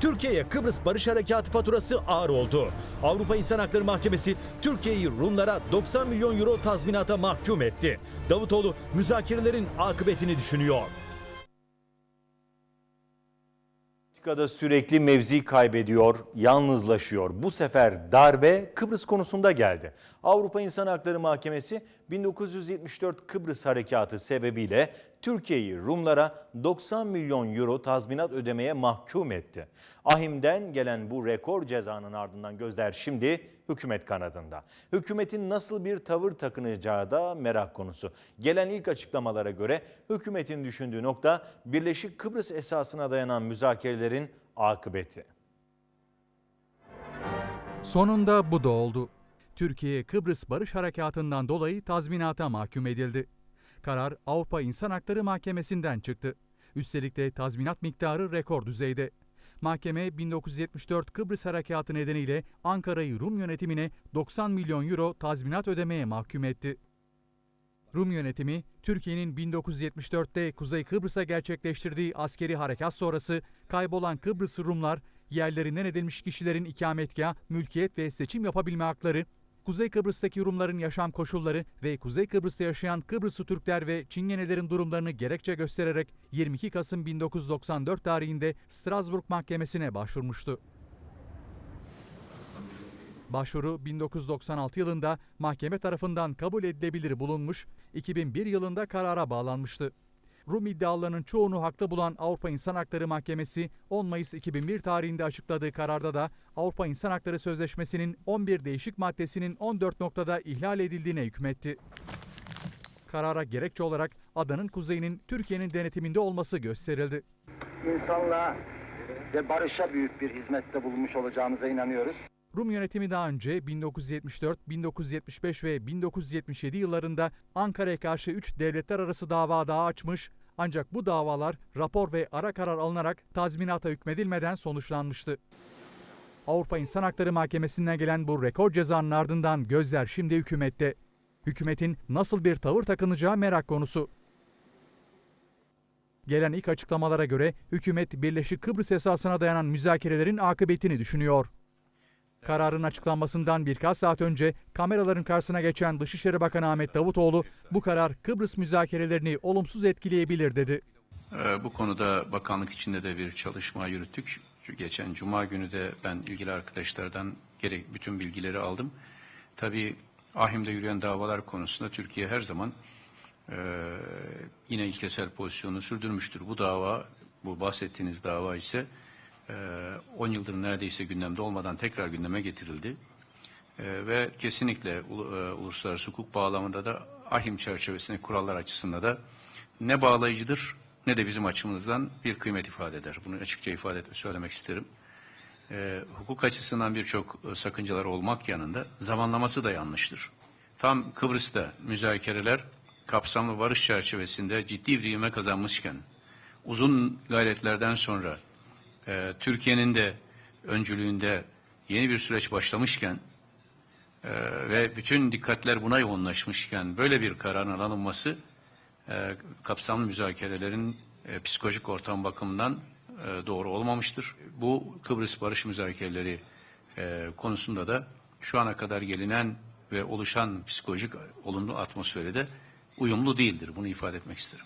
Türkiye'ye Kıbrıs Barış Harekatı faturası ağır oldu. Avrupa İnsan Hakları Mahkemesi Türkiye'yi Rumlara 90 milyon euro tazminata mahkum etti. Davutoğlu müzakerelerin akıbetini düşünüyor. Politikada sürekli mevzi kaybediyor, yalnızlaşıyor. Bu sefer darbe Kıbrıs konusunda geldi. Avrupa İnsan Hakları Mahkemesi 1974 Kıbrıs Harekatı sebebiyle Türkiye'yi Rumlara 90 milyon euro tazminat ödemeye mahkum etti. Ahim'den gelen bu rekor cezanın ardından gözler şimdi hükümet kanadında. Hükümetin nasıl bir tavır takınacağı da merak konusu. Gelen ilk açıklamalara göre hükümetin düşündüğü nokta Birleşik Kıbrıs esasına dayanan müzakerelerin akıbeti. Sonunda bu da oldu. Türkiye Kıbrıs Barış Harekatı'ndan dolayı tazminata mahkum edildi. Karar Avrupa İnsan Hakları Mahkemesi'nden çıktı. Üstelik de tazminat miktarı rekor düzeyde. Mahkeme 1974 Kıbrıs Harekatı nedeniyle Ankara'yı Rum yönetimine 90 milyon euro tazminat ödemeye mahkum etti. Rum yönetimi, Türkiye'nin 1974'te Kuzey Kıbrıs'a gerçekleştirdiği askeri harekat sonrası kaybolan Kıbrıs Rumlar, yerlerinden edilmiş kişilerin ikametgah, mülkiyet ve seçim yapabilme hakları, Kuzey Kıbrıs'taki Rumların yaşam koşulları ve Kuzey Kıbrıs'ta yaşayan Kıbrıslı Türkler ve Çingenelerin durumlarını gerekçe göstererek 22 Kasım 1994 tarihinde Strasbourg Mahkemesi'ne başvurmuştu. Başvuru 1996 yılında mahkeme tarafından kabul edilebilir bulunmuş, 2001 yılında karara bağlanmıştı. Rum iddialarının çoğunu haklı bulan Avrupa İnsan Hakları Mahkemesi 10 Mayıs 2001 tarihinde açıkladığı kararda da Avrupa İnsan Hakları Sözleşmesi'nin 11 değişik maddesinin 14 noktada ihlal edildiğine hükmetti. Karara gerekçe olarak adanın kuzeyinin Türkiye'nin denetiminde olması gösterildi. insanlığa ve barışa büyük bir hizmette bulunmuş olacağımıza inanıyoruz. Rum yönetimi daha önce 1974, 1975 ve 1977 yıllarında Ankara'ya karşı 3 devletler arası dava daha açmış ancak bu davalar rapor ve ara karar alınarak tazminata hükmedilmeden sonuçlanmıştı. Avrupa İnsan Hakları Mahkemesi'nden gelen bu rekor cezanın ardından gözler şimdi hükümette. Hükümetin nasıl bir tavır takınacağı merak konusu. Gelen ilk açıklamalara göre hükümet Birleşik Kıbrıs esasına dayanan müzakerelerin akıbetini düşünüyor. Kararın açıklanmasından birkaç saat önce kameraların karşısına geçen Dışişleri Bakanı Ahmet Davutoğlu bu karar Kıbrıs müzakerelerini olumsuz etkileyebilir dedi. Ee, Bu konuda bakanlık içinde de bir çalışma yürüttük. Geçen cuma günü de ben ilgili arkadaşlardan gerek bütün bilgileri aldım. Tabii Ahim'de yürüyen davalar konusunda Türkiye her zaman e, yine ilkesel pozisyonunu sürdürmüştür. Bu dava, bu bahsettiğiniz dava ise 10 yıldır neredeyse gündemde olmadan tekrar gündeme getirildi. E, ve kesinlikle e, uluslararası hukuk bağlamında da ahim çerçevesindeki kurallar açısında da ne bağlayıcıdır ne de bizim açımızdan bir kıymet ifade eder. Bunu açıkça ifade söylemek isterim. E, hukuk açısından birçok e, sakıncalar olmak yanında zamanlaması da yanlıştır. Tam Kıbrıs'ta müzakereler kapsamlı barış çerçevesinde ciddi bir ivme kazanmışken uzun gayretlerden sonra e, Türkiye'nin de öncülüğünde yeni bir süreç başlamışken e, ve bütün dikkatler buna yoğunlaşmışken böyle bir kararın alınması e, kapsamlı müzakerelerin e, psikolojik ortam bakımından e, doğru olmamıştır. Bu Kıbrıs barış müzakereleri e, konusunda da şu ana kadar gelinen ve oluşan psikolojik olumlu atmosferi de uyumlu değildir. Bunu ifade etmek isterim.